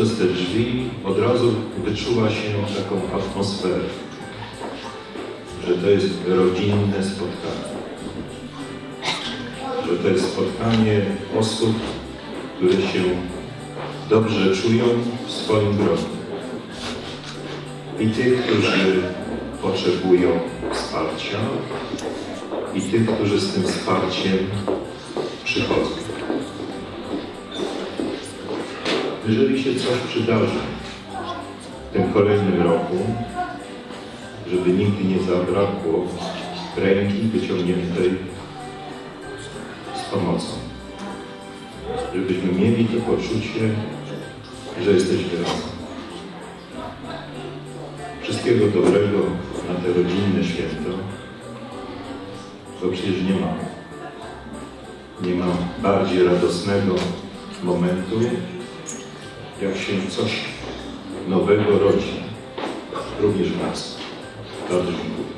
przez te drzwi, od razu wyczuwa się taką atmosferę, że to jest rodzinne spotkanie. Że to jest spotkanie osób, które się dobrze czują w swoim gronie. I tych, którzy potrzebują wsparcia, i tych, którzy z tym wsparciem przychodzą. Jeżeli się coś przydarzy w tym kolejnym roku, żeby nigdy nie zabrakło ręki wyciągniętej z pomocą. Żebyśmy mieli to poczucie, że jesteśmy razem. Wszystkiego dobrego na te rodzinne święto, bo przecież nie ma. Nie ma bardziej radosnego momentu, jak się coś nowego rodzi, również nas. Bardzo dziękuję.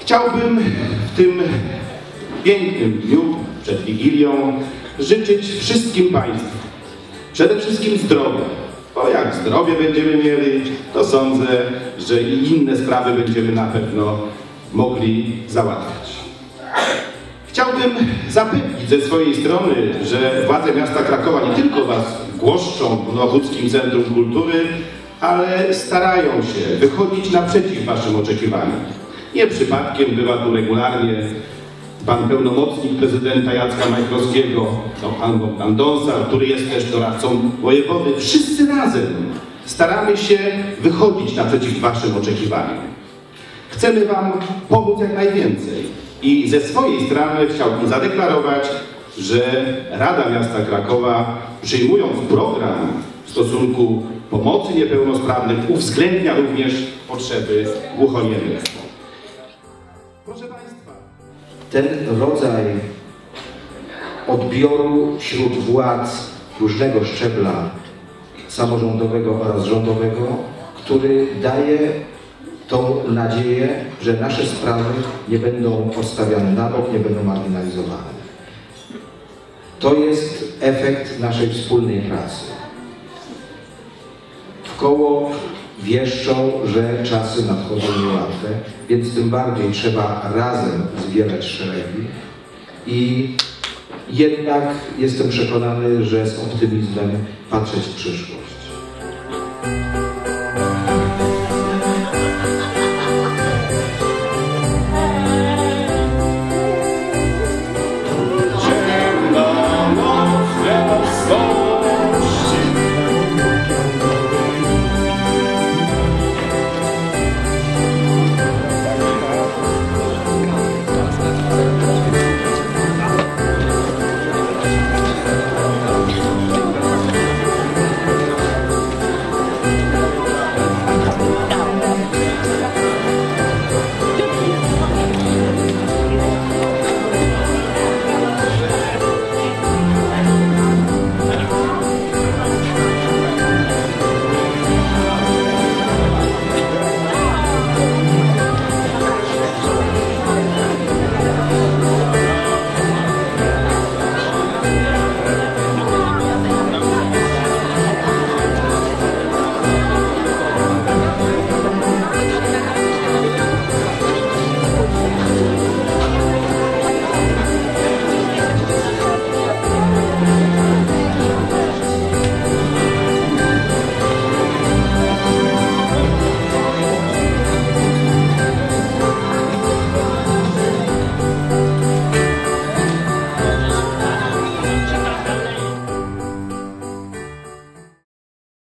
Chciałbym w tym pięknym dniu przed Wigilią życzyć wszystkim Państwu przede wszystkim zdrowia. Bo jak zdrowie będziemy mieli, to sądzę, że i inne sprawy będziemy na pewno mogli załatwiać. Chciałbym zapewnić ze swojej strony, że władze miasta Krakowa nie tylko Was głoszczą w Nowochódzkim Centrum Kultury, ale starają się wychodzić naprzeciw Waszym oczekiwaniom. Nie przypadkiem bywa tu regularnie pan pełnomocnik prezydenta Jacka Majkowskiego, no, pan Bogdan Dąsar, który jest też doradcą wojewody. Wszyscy razem staramy się wychodzić naprzeciw Waszym oczekiwaniom. Chcemy Wam pomóc jak najwięcej. I ze swojej strony chciałbym zadeklarować, że Rada Miasta Krakowa, przyjmując program w stosunku pomocy niepełnosprawnym, uwzględnia również potrzeby głuchoniemych. Proszę Państwa, ten rodzaj odbioru wśród władz różnego szczebla samorządowego oraz rządowego, który daje tą nadzieję, że nasze sprawy nie będą odstawiane na bok, nie będą marginalizowane. To jest efekt naszej wspólnej pracy. W koło wieszczą, że czasy nadchodzą niełatwe, więc tym bardziej trzeba razem zbierać szeregi i jednak jestem przekonany, że z optymizmem patrzeć w przyszłość.